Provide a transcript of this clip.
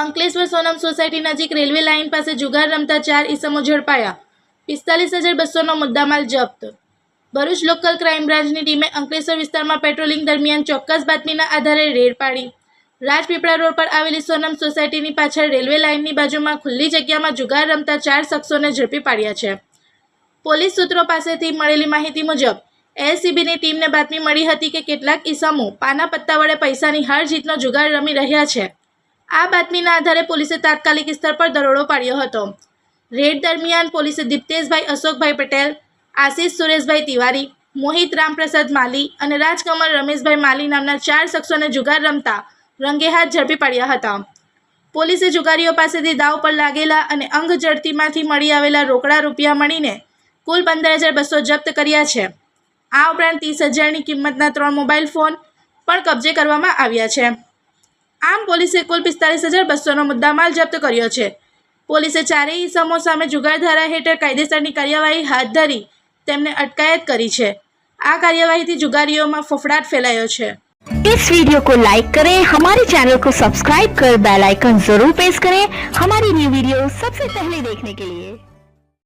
Ankleshwar Sonam society નજીક railway line પાસે જુગાર રમતા ચાર ઈસમો ઝડપાયા. પિસ્તાલીસ હજાર બસોનો મુદ્દામાલ જપ્ત. ભરૂચ લોકલ ક્રાઇમ બ્રાન્ચની ટીમે અંકલેશ્વર વિસ્તારમાં પેટ્રોલિંગ દરમિયાન ચોક્કસ બાતમીના આધારે રેડ પાડી. રાજપીપળા રોડ પર આવેલી સોનમ સોસાયટીની પાછળ રેલવે લાઇનની બાજુમાં ખુલ્લી જગ્યામાં જુગાર રમતા ચાર શખ્સોને ઝડપી પાડ્યા છે. પોલીસ સૂત્રો પાસેથી મળેલી માહિતી મુજબ, એલસીબીની ટીમને બાતમી મળી હતી કે કેટલાક ઇસમો પાના પત્તા વડે પૈસાની હાર જીતનો જુગાર રમી રહ્યા છે. આ બાતમીના આધારે પોલીસે તાત્કાલિક સ્થળ પર દરોડો પાડ્યો હતો. રેડ દરમિયાન પોલીસે દીપ્તેશભાઈ અશોકભાઈ પટેલ, આશીષ સુરેશભાઈ તિવારી, મોહિત રામપ્રસાદ માલી અને રાજકમલ રમેશભાઈ માલી નામના ચાર શખ્સોને જુગાર રમતા રંગે હાથ ઝડપી પાડ્યા હતા. પોલીસે જુગારીઓ પાસેથી દાવ પર લાગેલા અને અંગ જડતીમાંથી મળી આવેલા રોકડા રૂપિયા મળીને કુલ પંદર હજાર બસો જપ્ત કર્યા છે. આ ઉપરાંત ત્રીસ હજારની કિંમતના ત્રણ મોબાઈલ ફોન પણ કબજે કરવામાં આવ્યા છે. આમ પોલીસે કુલ પિસ્તાલીસ હજાર બસોનો મુદ્દામાલ જપ્ત કર્યો છે પોલીસે ચારેય ઇસમો સામે જુગારધારા હેઠળ કાયદેસરની કાર્યવાહી હાથ ધરી તેમને અટકાયત કરી છે આ કાર્યવાહીથી જુગારીઓમાં ફફડાટ ફેલાયો છે इस वीडियो को लाइक करें हमारे चैनल को सब्सक्राइब कर बेल आइकन जरूर प्रेस करें हमारी न्यू वीडियो सबसे पहले देखने के लिए